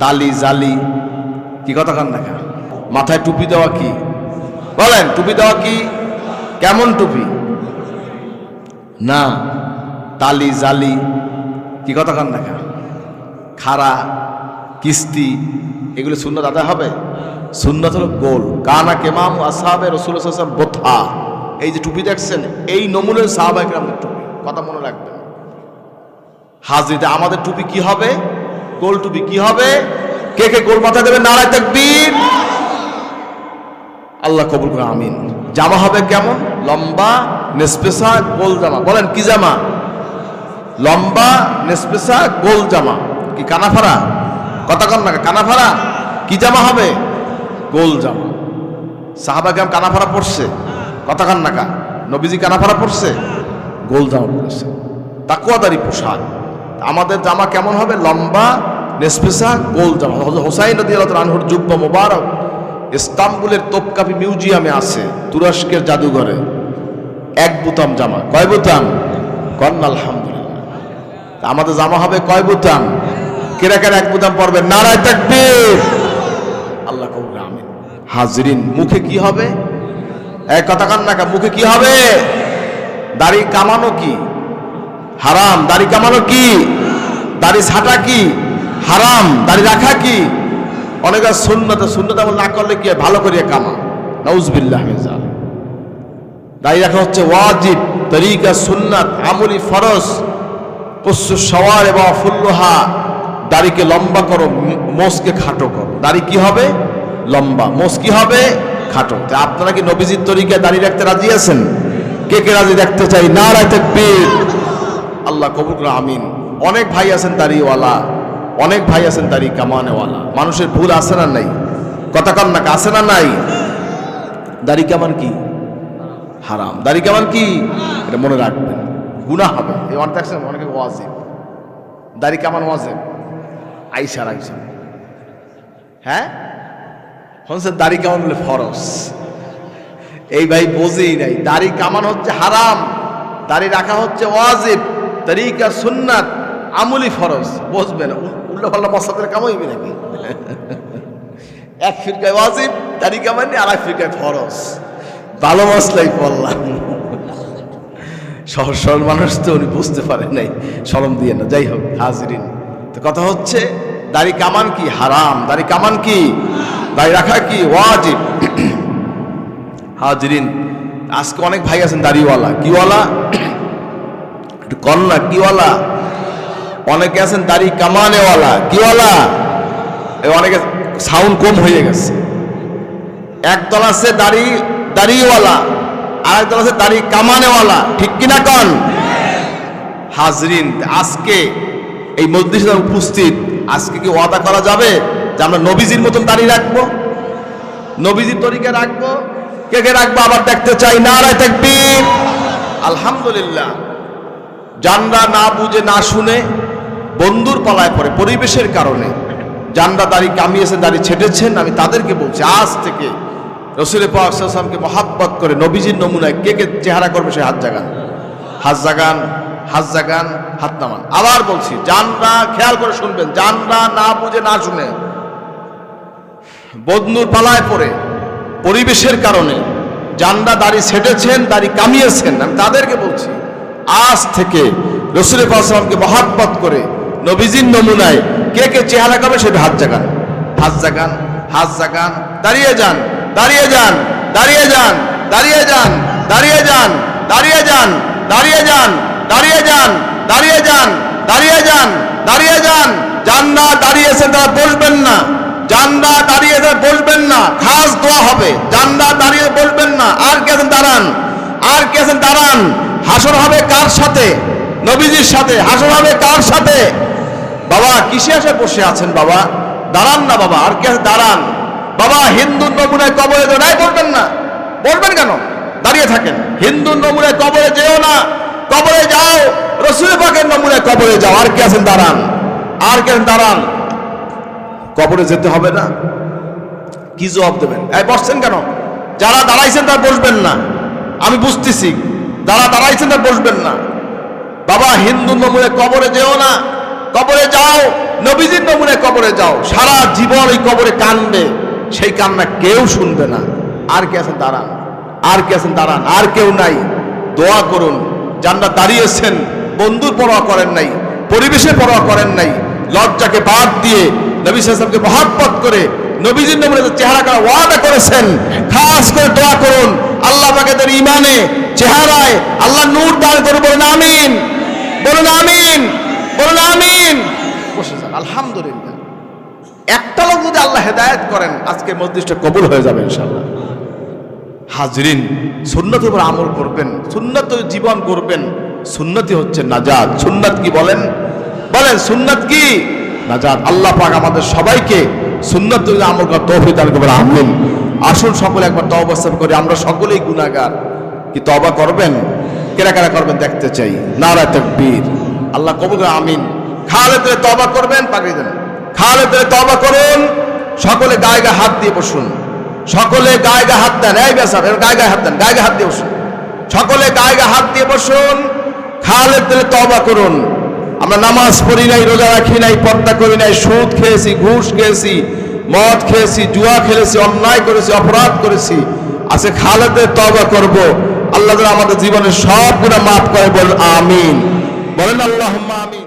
তালি জালি। কি কথা কান দেখা? মাথায় টুপি দেওয়া কি? বলেন, টুপি দেওয়া কি? কেমন টুপি? না, তালি জালি। কি কথা কান দেখা? খাড়া, কিস্তি, এগুলো সুন্নত আদায় হবে? সুন্নত হলো গোল। কানা কেমাম আসাবে রসুল হাসান বোথা। এই যে টুপি দেখছেন, এই নমুনের সাহাবা একরামদের টুপি। কথা মনে রাখবেন। হাজরিতে আমাদের টুপি কি হবে? গোল টুপি কি হবে? কে কে গোল মাথা দেবে নারায় তাকবীর। আল্লাহ কবুল করে আমিন। জামা হবে কেমন? লম্বা, নেসপেসা, গোল জামা। বলেন, কি জামা? লম্বা, নেসপেসা, গোল জামা। কি, কানাফারা? কথা কন না, কানাফারা? কি জামা হবে? গোল জামা। সাহাবা কেমন কানাফারা পড়ছে কথা কান নাকা নবীজি কানাফারা পড়ছে গোল জামা পড়ছে তাকুয়াদারি পোশাক। আমাদের জামা কেমন হবে? লম্বা নেসপেসা গোল জামা হযরত হোসাইন নদী আনহুর জুব্বা মোবারক ইস্তাম্বুলের তোপকাপি মিউজিয়ামে আছে তুরস্কের জাদুঘরে। এক বুতাম জামা। কয় বুতাম? কন্যা আলহামদুলিল্লাহ। আমাদের জামা হবে কয় বুতাম? কেরা কেরা এক বুতাম পড়বে নারায় তাকবীর। আল্লাহ কবুল আমিন। হাজরিন, মুখে কি হবে? এক কথা কান না মুখে কি হবে? দাড়ি কামানো কি? হারাম। দাড়ি কামানো কি? দাড়ি ছাটা কি? হারাম, দাড়ি রাখা কি? অনেক সুন্নত সুন্নত আমল না করলে কি? ভালো করিয়া কামা নাউজবিল্লাহ মিজাল দাড়ি রাখা হচ্ছে ওয়াজিব, তরিকা, সুন্নাত, আমলি ফরজ পশু সওয়ার এবং ফুল্লোহা দাড়িকে লম্বা করো মোষকে খাটো করো। দাড়ি কি হবে? লম্বা। মোষ কি হবে? খাটো। আপনারা কি নবীজির তরিকায় দাঁড়িয়ে রাখতে রাজি আছেন? কে কে রাজি রাখতে চাই? না রাখতে আল্লাহ কবুল আমিন। অনেক ভাই আছেন দাড়িওয়ালা। অনেক ভাই আছেন দাড়ি কামানেওয়ালা। মানুষের ভুল আছে না নাই? কথা কন না, আছে না নাই? দাড়ি কামান কি? হারাম। দাড়ি কামান কি? এটা মনে রাখবেন। গুনাহ হবে। এই অনেক দেখছেন অনেকে ওয়াজিব। দাড়ি কামান ওয়াজিব? আইসা হ্যাঁ? হচ্ছে দাড়ি কামান বলে ফরজ? এই ভাই বোঝেই নাই। দাড়ি কামান হচ্ছে হারাম। দাড়ি রাখা হচ্ছে ওয়াজিব। তরিকা সুন্নাত। আমলি ফরজ বসবে না। উল্টো পাল্লা মশলাদের কামাইবে নাকি? এক ফিরকায় ওয়াজিব দাড়ি কামানি আর এক ফিরকায় ফরজ। ভালো মশলাই পড়লাম। সহজ সরল মানুষ তো উনি বুঝতে পারে নাই, সরম দিয়ে না। যাই হোক, হাজিরিন। তো কথা হচ্ছে, দাড়ি কামান কি হারাম? দাড়ি কামান কি? দাড়ি রাখা কি ওয়াজিব? হাজরিন, আজকে অনেক ভাই আছেন দাড়িওয়ালা। কিওয়ালা? একটু কন্যা কিওয়ালা? অনেকে আছেন দাড়ি কামানেওয়ালা, কিওয়ালা? অনেকে সাউন্ড কম হয়ে গেছে। একদল আছে দাড়ি, দাড়িওয়ালা আর একদল আছে দাড়ি কামানেওয়ালা, ঠিক কিনা কন? হাজরিন, আজকে এই মসজিদে উপস্থিত, আজকে কি ওয়াদা করা যাবে যে আমরা নবীজির মতন দাঁড়িয়ে রাখব? নবীজির তরিকে রাখব? কে কে রাখব? আবার দেখতে চাই। না তাকবীর। আলহামদুলিল্লাহ। জানরা না বুঝে, না শুনে বন্ধুর পালায় পড়ে পরিবেশের কারণে। জানরা দাড়ি কামিয়েছেন দাড়ি ছেটেছেন, আমি তাদেরকে বলছি, আজ থেকে রসুল পাকসামকে মহাব্বত করে নবীজির নমুনায় কে কে চেহারা করবে সে হাত জাগান। হাত জাগান হাত জাগান, হাত নামান। আবার বলছি জানরা খেয়াল করে শুনবেন জানরা না বুঝে, না শুনে বদনুর পালায় পড়ে পরিবেশের কারণে জান্ডা দাড়ি ছেটেছেন, দাড়ি কামিয়েছেন, আমি তাদেরকে বলছি, আজ থেকে রসুল পাশামকে মহাব্বত করে নবীজির নমুনায় কে কে চেহারা করবে সেটা হাত জাগান হাত জাগান হাত জাগান দাঁড়িয়ে যান দাঁড়িয়ে যান দাঁড়িয়ে যান দাঁড়িয়ে যান দাঁড়িয়ে যান দাঁড়িয়ে যান দাঁড়িয়ে যান দাঁড়িয়ে যান দাঁড়িয়ে যান দাঁড়িয়ে যান দাঁড়িয়ে যান জান্ডা দাঁড়িয়েছে তারা বসবেন না জান্ডা দাঁড়িয়ে বসবেন না খাস দোয়া হবে জান্ডা দাঁড়িয়ে বসবেন না আর কে আছেন দাঁড়ান আর কে আছেন দাঁড়ান হাসর হবে কার সাথে নবীজির সাথে হাসর হবে কার সাথে বাবা, কিসে এসে বসে আছেন বাবা? দাঁড়ান না বাবা, আর কে দাঁড়ান। বাবা, হিন্দু নমুনায় কবরে নাই বলবেন না। বলবেন কেন? দাঁড়িয়ে থাকেন। হিন্দু নমুনায় কবরে যেও না। কবরে যাও। রসুল পাকের নমুনায় কবরে যাও। আর কে আছেন? দাঁড়ান। আর কে দাঁড়ান। কবরে যেতে হবে না। কি জবাব দেবেন? এই, বসছেন কেন? যারা দাঁড়াইছেন তারা বসবেন না। আমি বুঝতেছি। যারা দাঁড়াইছেন তারা বসবেন না। বাবা হিন্দু নমুনে কবরে যেও না। কবরে যাও, নবীজির নমুনে কবরে যাও। সারা জীবন ওই কবরে কানবে। সেই কান্না কেউ শুনবে না। আর কে আছেন? দাঁড়ান। আর কে আছেন? দাঁড়ান। আর কেউ নাই। দোয়া করুন। যারা দাঁড়িয়েছেন বন্ধুর পরোয়া করেন নাই। পরিবেশে পরোয়া করেন নাই। লজ্জাকে বাদ দিয়ে নবী সাল্লামকে মহাব্বত করে নবীজির নমুনে চেহারা করা ওয়াদা করেছেন, খাস করে দোয়া করুন। আল্লাহ পাকেদের ইমানে চেহারায় আল্লাহ নূর দান করে বলুন আমিন। বলুন আমিন। বলুন আমিন। বসে যান, আলহামদুলিল্লাহ। একটা লোক যদি আল্লাহ হেদায়েত করেন, আজকে মসজিদটা কবুল হয়ে যাবে ইনশাল্লাহ হাজরিন, সুন্নতের উপর আমল করবেন সুন্নত জীবন করবেন। সুন্নতি হচ্ছে নাজাদ সুন্নত কি বলেন? বলেন, সুন্নত কি? নাজাদ আল্লাহ পাক আমাদের সবাইকে সুন্নত আমল করার তৌফিক দান করবেন, আমিন। আসুন সকলে একবার তওবা করে, আমরা সকলেই গুনাহগার। কি তওবা করবেন? কেরা কেরা করবেন দেখতে চাই। নারা তাকবীর। আল্লাহ করে আমিন। খালেদের তবা করবেন, পাঠিয়ে দেন। খালেদের তবা করুন, সকলে গায়ে গায়ে হাত দিয়ে বসুন। সকলে গায়ে গায়ে হাত দেন, এই বেসার গায়ে গায়ে হাত দেন, গায়ে গায়ে হাত দিয়ে বসুন। সকলে গায়ে গায়ে হাত দিয়ে বসুন খালেদ দিলে তবা করুন। আমরা নামাজ পড়ি নাই, রোজা রাখি নাই, পর্দা করি নাই, সুদ খেয়েছি, ঘুষ খেয়েছি, মদ খেয়েছি, জুয়া খেলেছি, অন্যায় করেছি, অপরাধ করেছি। আছে খালেদের তবা করব। আল্লাহ আমাদের জীবনের সব মাফ করে বলেন, আমিন। বলেন আল্লাহ আমিন।